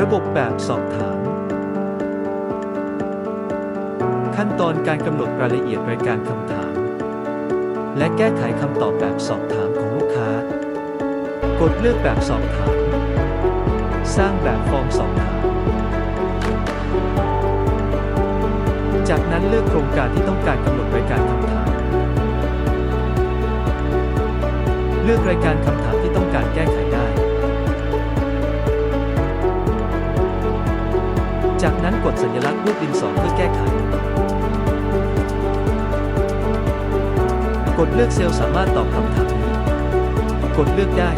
ระบบแบบสอบถาม ขั้นตอนการกำหนดรายละเอียดรายการคำถาม และแก้ไขคำตอบแบบสอบถามของลูกค้า กดเลือกแบบสอบถาม สร้างแบบฟอร์มสอบถาม จากนั้นเลือกโครงการที่ต้องการกำหนดรายการคำถาม เลือกรายการคำถามที่ต้องการแก้ไข จากนั้นกดสัญลักษณ์รูปดินสอเพื่อแก้ไข กดเลือกเซลล์สามารถตอบคำถามนี้ กดเลือกได้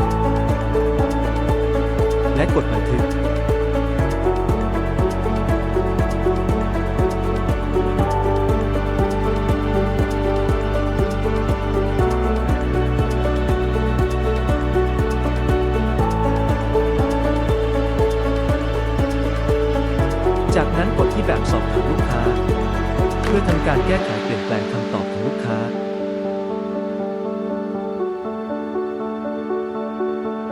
และกดบันทึก จากนั้นกดที่แบบสอบถามลูกค้า เพื่อทำการแก้ไขเปลี่ยนแปลงคำตอบของลูกค้า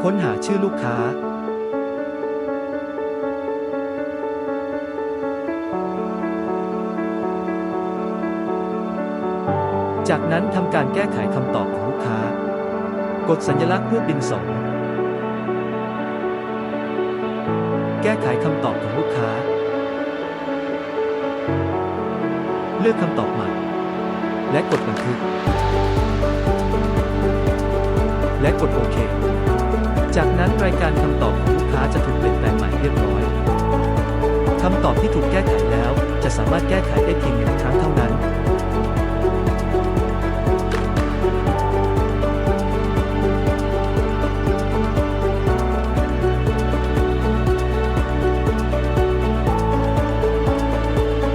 ค้นหาชื่อลูกค้า จากนั้นทำการแก้ไขคำตอบของลูกค้า กดสัญลักษณ์รูปดินสอแก้ไขคำตอบของลูกค้า ลือกคำตอบใหม่ และกดบันทึก และกดโอเค จากนั้นรายการคำตอบของลูกค้าจะถูกเปลี่ยนแปลงใหม่เรียบร้อยคำตอบที่ถูกแก้ไขแล้ว จะสามารถแก้ไขได้เพียงหนึ่งครั้งเท่านั้น